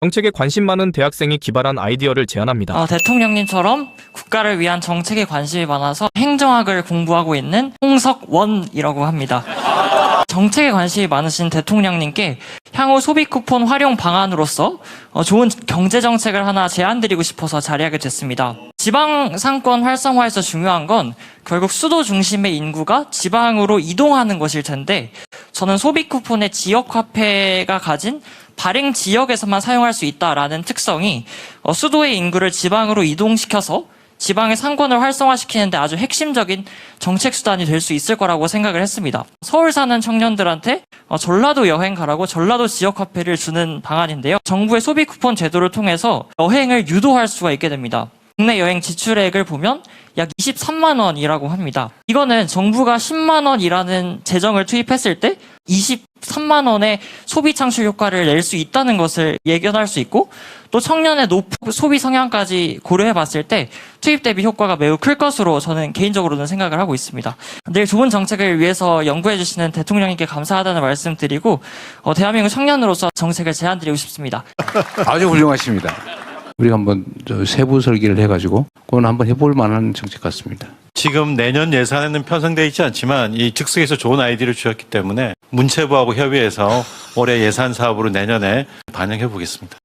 정책에 관심 많은 대학생이 기발한 아이디어를 제안합니다. 어, 대통령님처럼 국가를 위한 정책에 관심이 많아서 행정학을 공부하고 있는 홍석원이라고 합니다. 정책에 관심이 많으신 대통령님께 향후 소비 쿠폰 활용 방안으로서 어, 좋은 경제 정책을 하나 제안드리고 싶어서 자리하게 됐습니다. 지방 상권 활성화에서 중요한 건 결국 수도 중심의 인구가 지방으로 이동하는 것일 텐데 저는 소비 쿠폰의 지역 화폐가 가진 발행 지역에서만 사용할 수 있다라는 특성이 어, 수도의 인구를 지방으로 이동시켜서 지방의 상권을 활성화시키는데 아주 핵심적인 정책 수단이 될 수 있을 거라고 생각을 했습니다. 서울 사는 청년들한테 어, 전라도 여행 가라고 전라도 지역 화폐를 주는 방안인데요. 정부의 소비 쿠폰 제도를 통해서 여행을 유도할 수가 있게 됩니다. 국내 여행 지출액을 보면 약 23만 원이라고 합니다. 이거는 정부가 10만 원이라는 재정을 투입했을 때 23만 원의 소비 창출 효과를 낼 수 있다는 것을 예견할 수 있고 또 청년의 높은 소비 성향까지 고려해 봤을 때 투입 대비 효과가 매우 클 것으로 저는 개인적으로는 생각을 하고 있습니다. 늘 좋은 정책을 위해서 연구해 주시는 대통령님께 감사하다는 말씀 드리고 어, 대한민국 청년으로서 정책을 제안드리고 싶습니다. 아주 훌륭하십니다. 우리가 한번 저 세부 설계를 해가지고 그건 한번 해볼 만한 정책 같습니다. 지금 내년 예산에는 편성되어 있지 않지만 이 즉석에서 좋은 아이디어를 주셨기 때문에 문체부하고 협의해서 올해 예산 사업으로 내년에 반영해 보겠습니다.